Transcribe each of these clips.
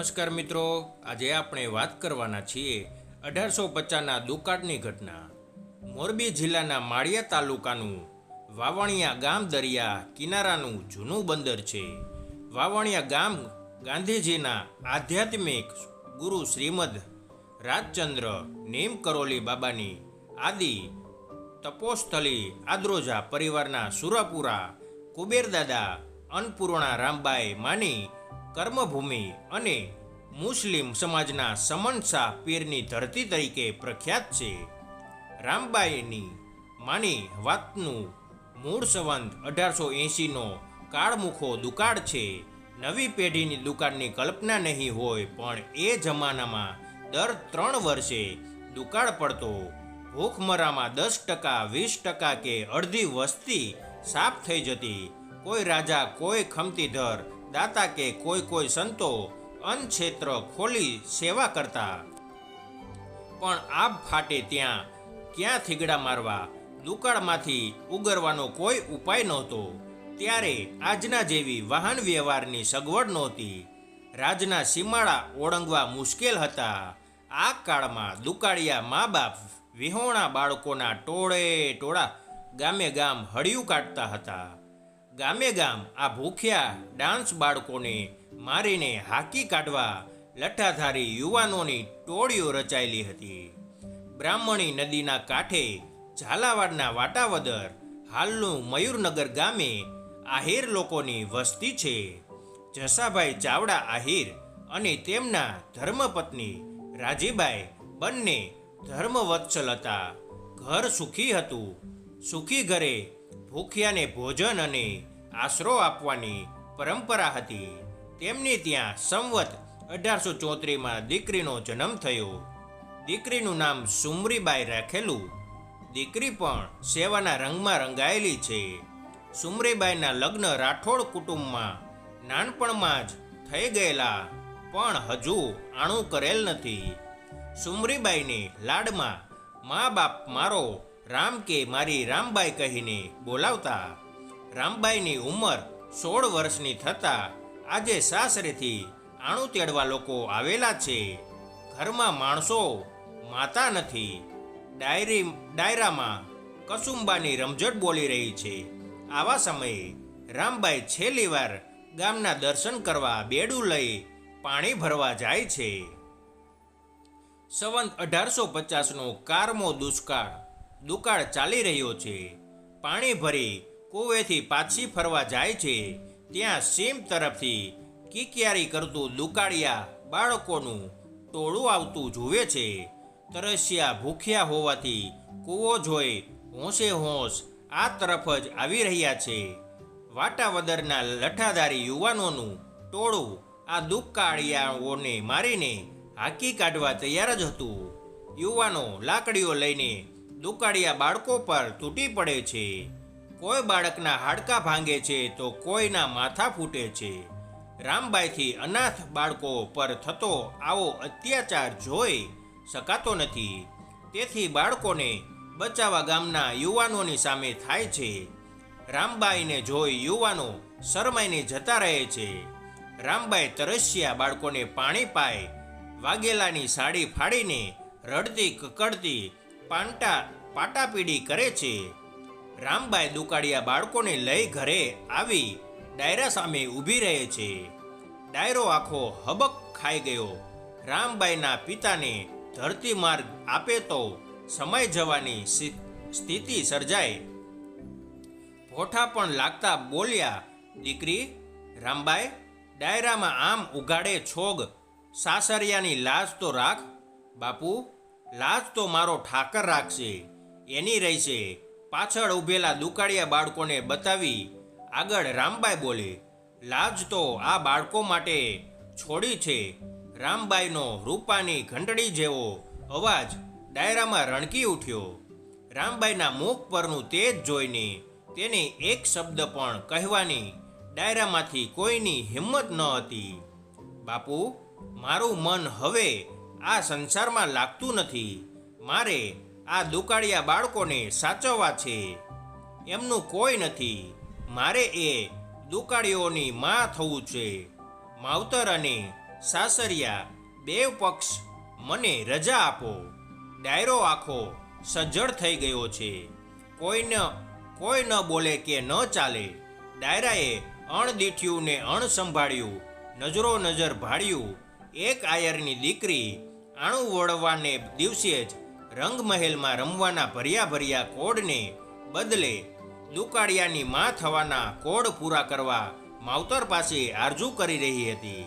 નમસ્કાર મિત્રો, આજે આપણે વાત કરવાના છીએ અઢારસો પચાસના દુકાળની ઘટના. મોરબી જિલ્લાના માળિયા તાલુકાનું વાવણિયા ગામ દરિયા કિનારાનું જૂનું બંદર છે. વાવણિયા ગામ ગાંધીજીના આધ્યાત્મિક ગુરુ શ્રીમદ રાજચંદ્ર નેમ કરોલી બાબાની આદિ તપોસ્થલી આદ્રોજા પરિવારના સુરાપુરા કુબેરદાદા અન્નપૂર્ણા રામબાઈ માની કર્મભૂમિ અને મુસ્લિમ સમાજના સમનસા પીરની ધરતી તરીકે પ્રખ્યાત છે. રામબાઈની માની વાતનું મૂળ સંવંત અઢારસો એંશીનો કાળમુખો દુકાળ છે. નવી પેઢીની દુકાળની કલ્પના નહીં હોય પણ એ જમાનામાં દર ત્રણ વર્ષે દુકાળ પડતો. ભૂખમરામાં દસ ટકા, વીસ ટકા કે અડધી વસ્તી સાફ થઈ જતી. કોઈ રાજા, કોઈ ખમતીધર દાતા કે કોઈ કોઈ સંતો અન્ન ક્ષેત્ર ખોલી સેવા કરતા. પણ આપ ફાટે ત્યાં, ક્યાં થીગડા મારવા, દુકાળમાંથી ઉગરવાનો કોઈ ઉપાય નહોતો. ત્યારે આજના જેવી વાહન વ્યવહારની સગવડ નહોતી. રાજના સીમાડા ઓળંગવા મુશ્કેલ હતા. આ કાળમાં દુકાળિયા મા બાપ વિહોણા બાળકોના ટોળે ટોળા ગામે ગામ હળિયું કાઢતા હતા. ગામે ગામ આ ભૂખ્યા ડાન્સ બાળકોને મારીને હાકી કાઢવા લઠ્ઠાધારી યુવાનોની ટોળીઓ રચાયેલી હતી. બ્રાહ્મણી નદીના કાંઠે ઝાલાવાડના વાટાવદર હાલનું મયુરનગર ગામે આહિર લોકોની વસ્તી છે. જસાભાઈ ચાવડા આહિર અને તેમના ધર્મપત્ની રાજીબાઈ બંને ધર્મવત્સલ હતા. ઘર સુખી હતું. સુખી ઘરે ભૂખ્યાને ભોજન અને આશરો આપવાની પરંપરા હતી. તેમની ત્યાં સંવત અઢારસો ચોત્રીસમાં દીકરીનો જન્મ થયો. દીકરીનું નામ સુમરીબાઈ રાખેલું. દીકરી પણ સેવાના રંગમાં રંગાયેલી છે. સુમરીબાઈના લગ્ન રાઠોડ કુટુંબમાં નાનપણમાં જ થઈ ગયેલા, પણ હજુ આણું કરેલ નથી. સુમરીબાઈને લાડમાં મા બાપ મારો રામ કે મારી રામબાઈ કહીને બોલાવતા. રામબાઈની ઉંમર સોળ વર્ષની થતાં આજે સાસરેથી આણું તેડવા લોકો આવેલા છે. ઘરમાં માણસો માતા નથી. ડાયરી, ડાયરામાં કસુંબાની રમઝટ બોલી રહી છે. આવા સમયે રામબાઈ છેલ્લી વાર ગામના દર્શન કરવા બેડું લઈ પાણી ભરવા જાય છે. સંવંત અઢારસો પચાસનો કારમો દુષ્કાળ દુકાળ ચાલી રહ્યો છે. પાણી ભરી કુવેથી પાછી ફરવા જાય છે. ત્યાં સીમ તરફથી કિકિયારી કરતું દુકાળિયા બાળકોનું ટોળું આવતું જુએ છે. તરસ્યા ભૂખ્યા હોવાથી કૂવો જોઈ હોંશે હોંશ આ તરફ જ આવી રહ્યા છે. વાટાવદરના લઠાધારી યુવાનોનું ટોળું આ દુકાળિયાઓને મારીને હાકી કાઢવા તૈયાર જ હતું. યુવાનો લાકડીઓ લઈને દુકાળિયા બાળકો પર તૂટી પડે છે. કોઈ બાળકના હાડકાં ભાંગે છે તો કોઈના માથા ફૂટે છે. રામબાઈથી અનાથ બાળકો પર થતો આવો અત્યાચાર જોઈ શકાતો નથી. તેથી બાળકોને બચાવવા ગામના યુવાનોની સામે થાય છે. રામબાઈને જોઈ યુવાનો શરમાઈને જતા રહે છે. રામબાઈ તરસ્યા બાળકોને પાણી પાય, વાગેલાની સાડી ફાડીને રડતી કકડતી પાંટા પાટાપીડી કરે છે. રામબાઈ દુકાળિયા બાળકોને લઈ ઘરે આવી ડાયરા સામે ઊભી રહે છે. ડાયરો આખો હબક ખાઈ ગયો. રામબાઈના પિતાને ધરતી માર્ગ આપે તો સમય જવાની સ્થિ- સ્થિતિ સર્જાય. ભોઠા પણ લાગતા બોલ્યા, દીકરી, રામબાઈ, ડાયરામાં આમ ઉગાડે છોગ, સાસરિયાની લાજ તો રાખ, બાપુ લાજ તો મારો ઠાકર રાખશે. એની રહેશે. પાછળ ઊભેલા દુકાળિયા બાળકોને બતાવી આગળ રામબાઈ બોલે, લાજ તો આ બાળકો માટે છોડી છે. રામબાઈનો રૂપાની ઘંટડી જેવો અવાજ ડાયરામાં રણકી ઉઠ્યો. રામબાઈના મુખ પરનું તેજ જોઈને તેને એક શબ્દ પણ કહેવાની ડાયરામાંથી કોઈની હિંમત ન હતી. બાપુ, મારું મન હવે આ સંસારમાં લાગતું નથી. મારે આ દુકાળિયા બાળકોને સાચવવા છે. એમનું કોઈ નથી. મારે એ દુકાળીઓની માં થવું છે. માવતર અને સાસરિયા બેવ પક્ષ મને રજા આપો. ડાયરો આખો સજ્જડ થઈ ગયો છે. કોઈ કોઈ ન બોલે કે ન ચાલે. ડાયરાએ અણદીઠ્યું ને અણ સંભાળ્યું નજરો નજર ભાળ્યું. એક આયરની દીકરી આણું વળવાને દિવસે જ રંગમહેલમાં રમવાના ભર્યા ભર્યા કોડને બદલે દુકાળિયાની માં થવાના કોડ પૂરા કરવા માવતર પાસે આરજુ કરી રહી હતી.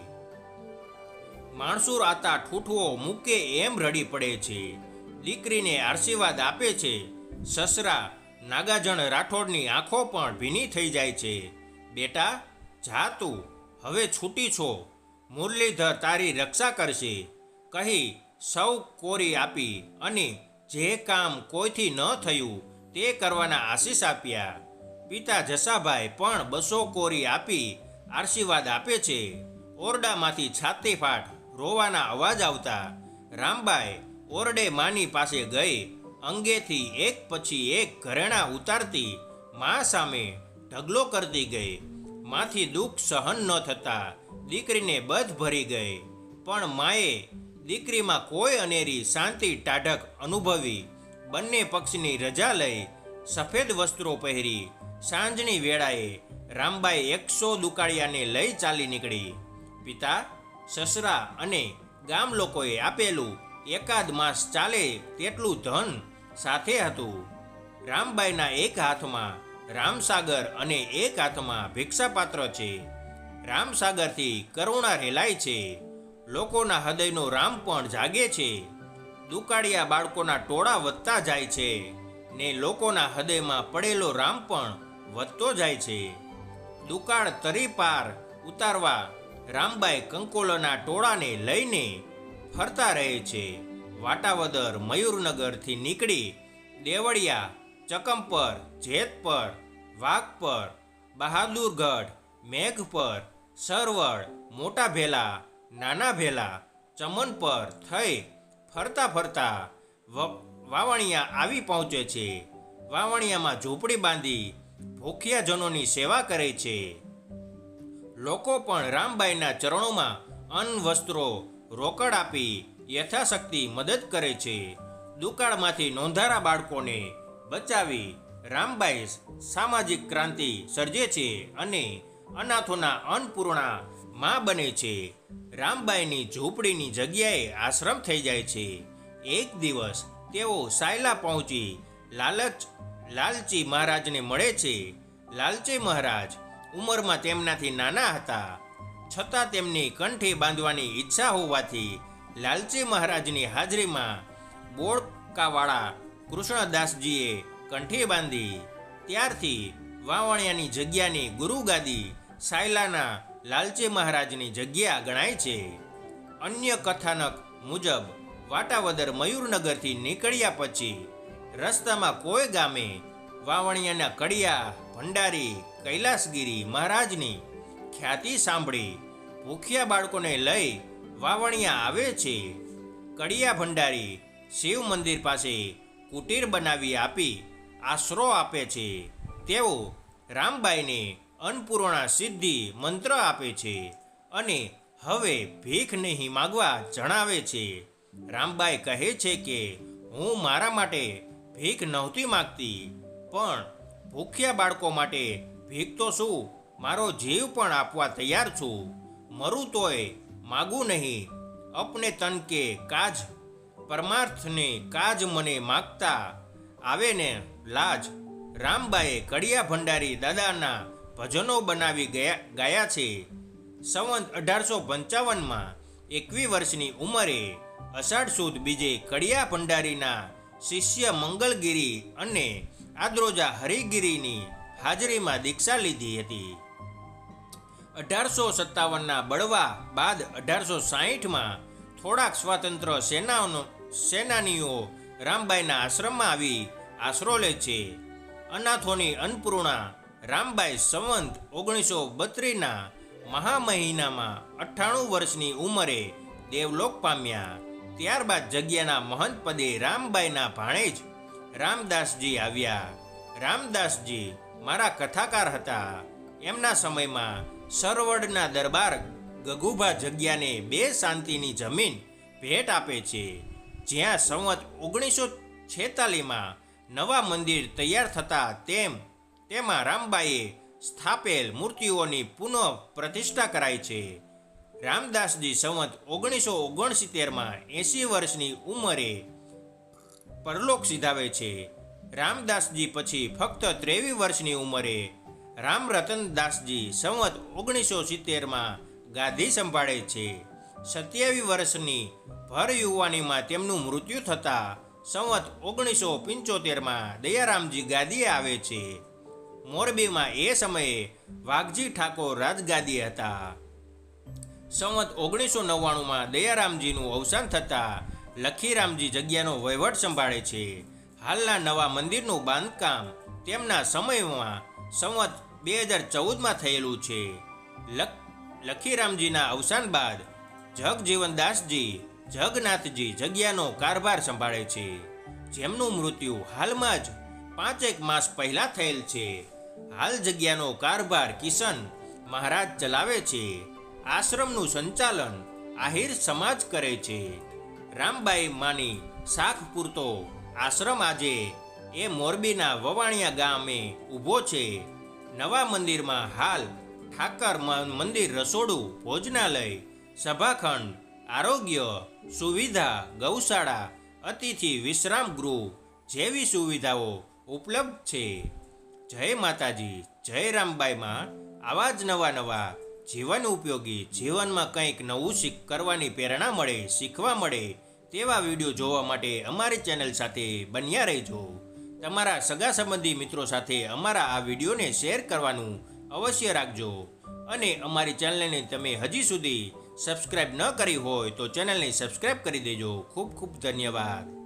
માણસુર આતા ઠૂઠવો મૂકે એમ રડી પડે છે. દીકરીને આશીર્વાદ આપે છે. સસરા નાગાજણ રાઠોડની આંખો પણ ભીની થઈ જાય છે. બેટા, જા તું. હવે છૂટી છો. મુરલીધર તારી રક્ષા કરશે. કહી સૌ કોરી આપી અને જે કામ કોઈથી ન થયું તે કરવાના આશીષ આપ્યા. પિતા જસાભાઈ પણ બસો કોરી આપી આશીર્વાદ આપે છે. ઓરડામાંથી છાતી ફાટ રોવાના અવાજ આવતા રામબાઈ ઓરડે માની પાસે ગઈ, અંગેથી એક પછી એક ઘરેણા ઉતારતી મા સામે ઢગલો કરતી ગઈ. માથી દુઃખ સહન ન થતા દીકરીને બધ ભરી ગઈ. પણ માએ દીકરીમાં કોઈ અનેરી શાંતિ ટાઢક અનુભવી, બંને પક્ષની રજા લઈ સફેદ વસ્ત્રો પહેરી સાંજની વેળાએ રામબાઈ એકસો દુકાળિયાને લઈ ચાલી નીકળી. પિતા, સસરા અને ગામ લોકોએ આપેલું એકાદ માસ ચાલે તેટલું ધન સાથે હતું. રામબાઈના એક હાથમાં રામસાગર અને એક હાથમાં ભિક્ષાપાત્ર છે. રામસાગરથી કરુણા રેલાય છે. લોકોના હૃદયનો રામ પણ જાગે છે. દુકાળિયા બાળકોના ટોળા વધતા જાય છે ને લોકોના હૃદયમાં પડેલો રામ પણ વધતો જાય છે. દુકાળ તરી પાર ઉતારવા રામબાઈ કંકોલના ટોળાને લઈને ફરતા રહે છે. વાટાવદર મયુરનગરથી નીકળી દેવળિયા ચકમપર જેતપર, વાઘપર, બહાદુરગઢ, મેઘપર સરવળ મોટા ભેલા નાના ભેલા ચમન પર થઈ ફરતા ફરતા વાવણિયા આવી પહોંચે છે. વાવણિયામાં ઝૂંપડી બાંધી ભૂખ્યાજનોની સેવા કરે છે. લોકો પણ રામબાઈના ચરણોમાં અન્ન વસ્ત્રો રોકડ આપી યથાશક્તિ મદદ કરે છે. દુકાળમાંથી નોંધારા બાળકોને બચાવી રામબાઈ સામાજિક ક્રાંતિ સર્જે છે અને અનાથોના અન્નપૂર્ણા માં બને છે. રામબાઈની ઝૂંપડીની જગ્યાએ આશ્રમ થઈ જાય છે. એક દિવસ તેઓ સાયલા પહોંચી લાલચ, લાલચી મહારાજને મળે છે. લાલચી મહારાજ ઉંમરમાં તેમનાથી નાના હતા. છતાં તેમની કંઠી બાંધવાની ઈચ્છા હોવાથી લાલચી મહારાજની હાજરીમાં બોળકાવાળા કૃષ્ણદાસજીએ કંઠી બાંધી ત્યારથી વાવણિયાની જગ્યાની ગુરુગાદી સાયલાના લાલચી મહારાજની જગ્યા ગણાય છે. અન્ય કથાનક મુજબ વાટાવદર મયુરનગરથી નીકળ્યા પછી રસ્તામાં કોઈ ગામે વાવણિયાના કડિયા, ભંડારી, કૈલાસગીરી મહારાજની ખ્યાતિ સાંભળી ભૂખ્યા બાળકોને લઈ વાવણિયા આવે છે. કડિયા, ભંડારી શિવ મંદિર પાસે કુટીર બનાવી આપી આશરો આપે છે. તેઓ રામબાઈને અન્નપૂર્ણા સિદ્ધિ મંત્ર આપે છે અને હવે ભીખ નહીં માગવા જણાવે છે. રામબાઈ કહે છે કે, હું મારા માટે ભીખ નહોતી માગતી, પણ ભૂખ્યા બાળકો માટે ભીખ તો શું? મારો જીવ પણ આપવા તૈયાર છું. મરું તોય માગું નહીં. અપને તન કે કાજ, પરમાર્થને કાજ મને માગતા આવે ને લાજ. રામબાએ કડિયા ભંડારી દાદાના ભજનો બનાવી ગયા ગાયા છે. સંવંત અઢારસો પંચાવનમાં એકવી વર્ષની ઉંમરે અષાઢ સુદ બીજે કડિયા ભંડારીના શિષ્ય મંગલગીરી અને આદ્રોજા હરિગીરીની હાજરીમાં દીક્ષા લીધી હતી. અઢારસો સત્તાવનના બળવા બાદ અઢારસો સાહીઠમાં થોડાક સ્વાતંત્ર સેનાઓનો સેનાનીઓ રામબાઈના આશ્રમમાં આવી આશરો લે છે. અનાથોની અન્નપૂર્ણા રામબાઈ સંવંત ઓગણીસો બત્રીસના મહા મહિનામાં અઠ્ઠાણું વર્ષની ઉંમરે દેવલોક પામ્યા. ત્યારબાદ જગ્યાના મહંત પદે રામબાઈના ભાણેજ રામદાસજી આવ્યા. રામદાસજી, મારા કથાકાર હતા. એમના સમયમાં સરવડના દરબાર ગગુભા જગ્યાને બે શાંતિની જમીન ભેટ આપે છે. જ્યાં સંવત ઓગણીસો છેતાલીસમાં નવા મંદિર તૈયાર થતા તેમ તેમાં રામબાઈએ સ્થાપેલ મૂર્તિઓની પુનઃ પ્રતિષ્ઠા કરાઈ છે. રામદાસજી સંવત ઓગણીસો ઓગણસિત્તેરમાં એંસી વર્ષની ઉંમરે પરલોક સિધાવે છે. રામદાસજી પછી ફક્ત ત્રેવીસ વર્ષની ઉંમરે રામ રતનદાસજી સંવત ઓગણીસો સિત્તેરમાં ગાદી સંભાળે છે. સત્યાવીસ વર્ષની ભર યુવાનીમાં તેમનું મૃત્યુ થતાં સંવત ઓગણીસો પંચોતેરમાં દયારામજી ગાદીએ આવે છે. મોરબીમાં એ સમયે વાઘજી ઠાકોર રાજગાદી હતા. સંવત ઓગણીસો નવ્વાણુંમાં દયારામજીનું અવસાન થતાં લખીરામજી જગ્યાનો વહીવટ સંભાળે છે. હાલના નવા મંદિરનું બાંધકામ તેમના સમયમાં સંવત બે હજાર ચૌદમાં થયેલું છે. લખ, લખીરામજીના અવસાન બાદ જગજીવનદાસજી જગન્નાથજી જગ્યાનો કારભાર સંભાળે છે. જેમનું મૃત્યુ હાલમાં જ પાંચેક માસ પહેલાં થયેલ છે. હાલ જગ્યાનો કારભાર કિશન મહારાજ ચલાવે છે. આશ્રમનું સંચાલન આહિર સમાજ કરે છે. રામબાઈ માની શાખ પૂરતો આશ્રમ આજે એ મોરબીના વવાણિયા ગામે ઊભો છે. નવા મંદિરમાં હાલ ઠાકર મંદિર રસોડું, ભોજનાલય, સભાખંડ, આરોગ્ય સુવિધા, ગૌશાળા, અતિથિ વિશ્રામ ગૃહ જેવી સુવિધાઓ ઉપલબ્ધ છે. જય માતાજી, જય રામબાઈમાં આવા જ નવા નવા જીવન ઉપયોગી જીવનમાં કંઈક નવું શીખ કરવાની પ્રેરણા મળે, શીખવા મળે, તેવા વીડિયો જોવા માટે અમારી ચેનલ સાથે બન્યા રહેજો. તમારા સગા સંબંધી મિત્રો સાથે અમારા આ વિડીયોને શેર કરવાનું અવશ્ય રાખજો. અને અમારી ચેનલને તમે હજી સુધી સબસ્ક્રાઈબ ન કરી હોય તો ચેનલને સબસ્ક્રાઈબ કરી દેજો. ખૂબ ખૂબ ધન્યવાદ.